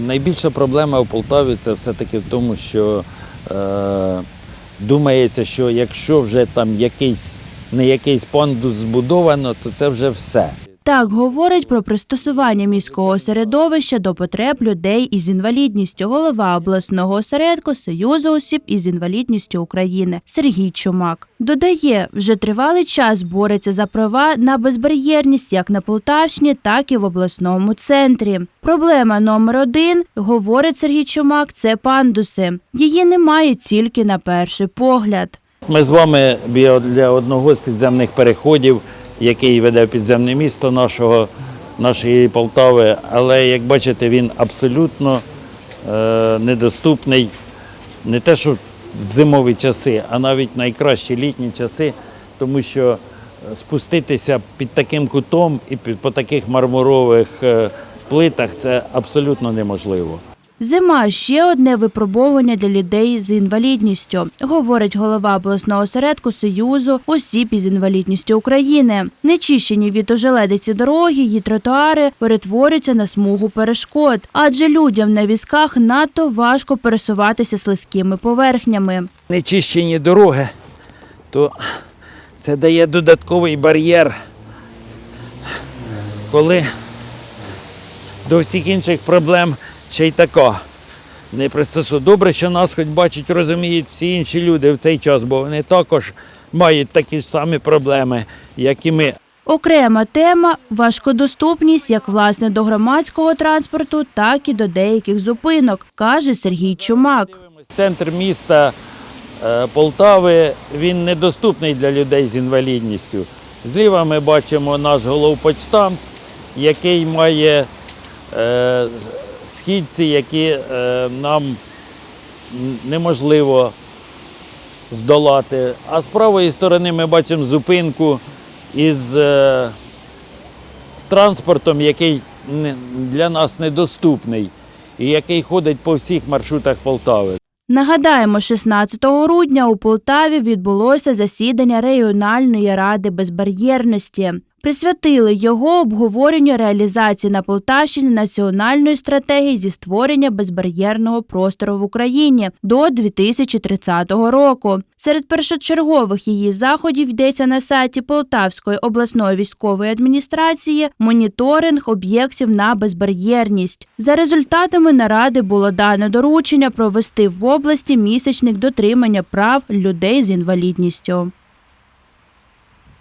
Найбільша проблема в Полтаві це все-таки в тому, що е, думається, що якщо вже там якийсь не якийсь пандус збудовано, то це вже все. Так говорить про пристосування міського середовища до потреб людей із інвалідністю голова обласного осередку Союзу осіб із інвалідністю України Сергій Чумак. Додає, вже тривалий час бореться за права на безбар'єрність як на Полтавщині, так і в обласному центрі. Проблема номер один, говорить Сергій Чумак, це пандуси. Її немає тільки на перший погляд. Ми з вами біля одного з підземних переходів, який веде в підземне місто нашого, нашої Полтави, але як бачите, він абсолютно е, недоступний. Не те, що в зимові часи, а навіть найкращі літні часи, тому що е, спуститися під таким кутом і під, по таких мармурових е, плитах це абсолютно неможливо. Зима ще одне випробовування для людей з інвалідністю, говорить голова обласного осередку Союзу осіб із інвалідністю України. Нечищені від ожеледиці дороги, її тротуари перетворюються на смугу перешкод, адже людям на візках надто важко пересуватися слизькими поверхнями. нечищені дороги, то це дає додатковий бар'єр, коли до всіх інших проблем ще й така. Не пристосу. Добре, що нас хоч бачать, розуміють всі інші люди в цей час, бо вони також мають такі ж самі проблеми, як і ми. Окрема тема важкодоступність як власне до громадського транспорту, так і до деяких зупинок, каже Сергій Чумак. Центр міста е, Полтави він недоступний для людей з інвалідністю. Зліва ми бачимо наш головпочтамт, який має е, східці, які е, нам неможливо здолати. А з правої сторони ми бачимо зупинку із е, транспортом, який для нас недоступний і який ходить по всіх маршрутах Полтави. Нагадаємо, 16 грудня у Полтаві відбулося засідання регіональної ради безбар'єрності. Присвятили його обговоренню реалізації на Полтавщині національної стратегії зі створення безбар'єрного простору в Україні до 2030 року. Серед першочергових її заходів йдеться на сайті Полтавської обласної військової адміністрації моніторинг об'єктів на безбар'єрність. За результатами наради було дано доручення провести в області місячник дотримання прав людей з інвалідністю.